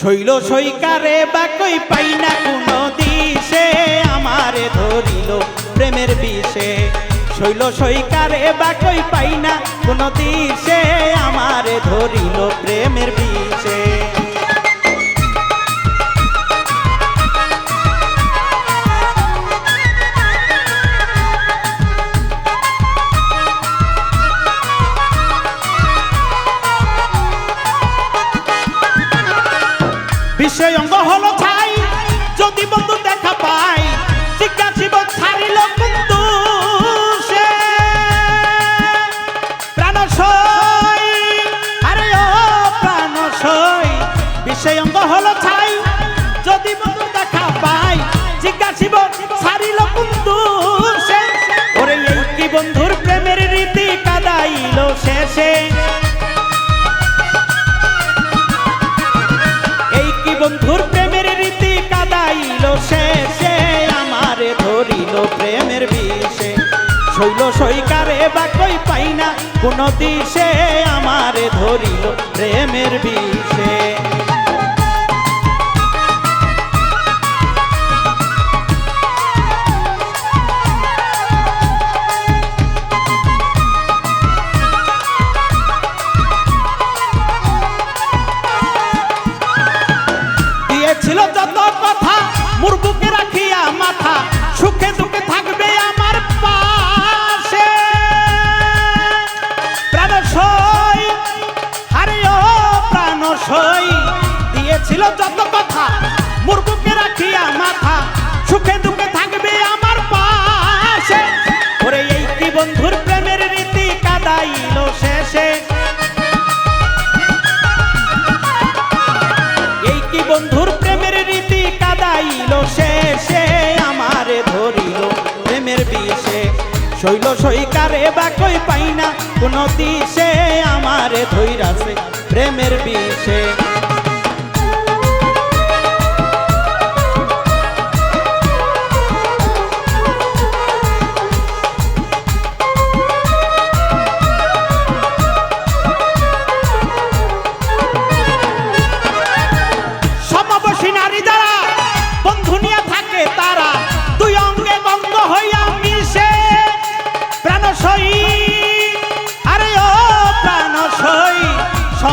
শৈল সৈকারে বা কই পাই না কোনো দিশে, আমারে ধরিল প্রেমের বিষে। শৈল সৈকারে বা কই পাই না কোনো দিশে, আমারে ধরিল প্রেমের বিষে। বিষয় অঙ্গ হলো ছাই। যদি বন্ধু দেখা পাই, জিজ্ঞাসিব, ছাড়িল কিন্তু সে? ওরে এই কি বন্ধুর প্রেমের রীতি কাদাইল শেষে? এই কি বন্ধুর প্রেমের রীতি কাদাইল শেষে? আমারে ধরিল প্রেমের বিষে। শৈল সৈকারে বা কই পাই না কোন দিশে। আমারে ধরিল প্রেমের বিষে। যত কথা রাখিয়া মাথা, সুখে দুঃখে থাকবে আমার পাশে। ওরে এই কি বন্ধুর প্রেমের রীতি কাদাইল শেষে? এই কি বন্ধুর প্রেমের রীতি কাদাইল শেষে? আমারে ধরিল প্রেমের বিষে। শৈল সৈকারে বা কই পাই না কোন দিশে। আমারে ধৈরাছে প্রেমের বিষে।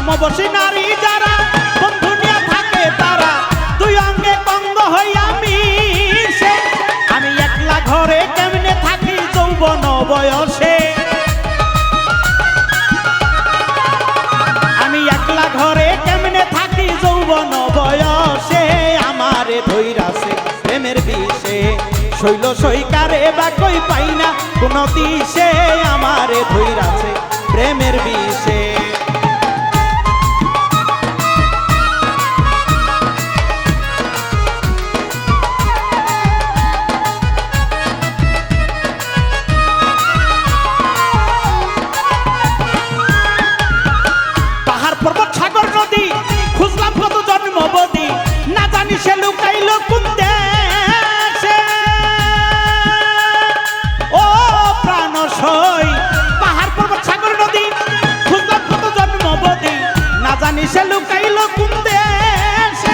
সমবসী নারী যারা, বন্ধু থাকে তারা, দুই অঙ্গে বন্ধ হইয়া মিশে আমি একলা ঘরে কেমনে থাকি যৌবন বয়সে? আমি একলা ঘরে কেমনে থাকি যৌবন বয়সে? আমারে ধৈরাছে প্রেমের বিষে। শৈল সৈকারে বা কই পাই না কোন দিশে আমারে ধৈরাছে প্রেমের বিষে। দেশে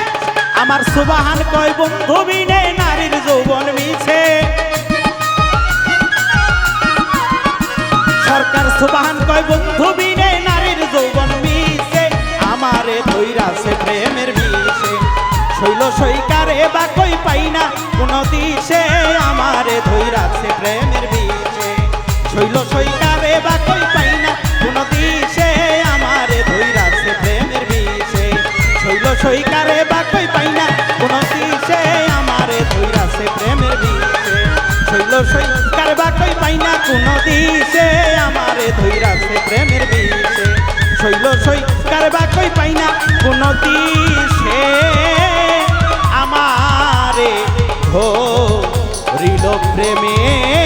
আমার সুবাহান কয়, বন্ধু বিনে নারীর যৌবন মিছে। সরকার সুবাহান কয়, বন্ধু বিনে নারীর যৌবন মিশে আমারে ধৈরাছে প্রেমের বিষে শৈল সৈকারে বা কই পাই না। কোন দিশে আমারে ধৈরাছে প্রেমের বিষে শৈল সৈকারে বা কই পাই না। কোন দিশে আমারে ধৈরাছে প্রেমের বিষে শৈল সৈকারে বা কই পাই না। কোন দিশে আমারে ধৈরাছে প্রেমের বিষে শৈল সৈকার বা কই পাই না। কোন দিশে আমারে ধৈরাছে প্রেমের বিষে শৈল সৈকার বা কই পাই না। কোন দিশে রে ঘো রিল প্রেমে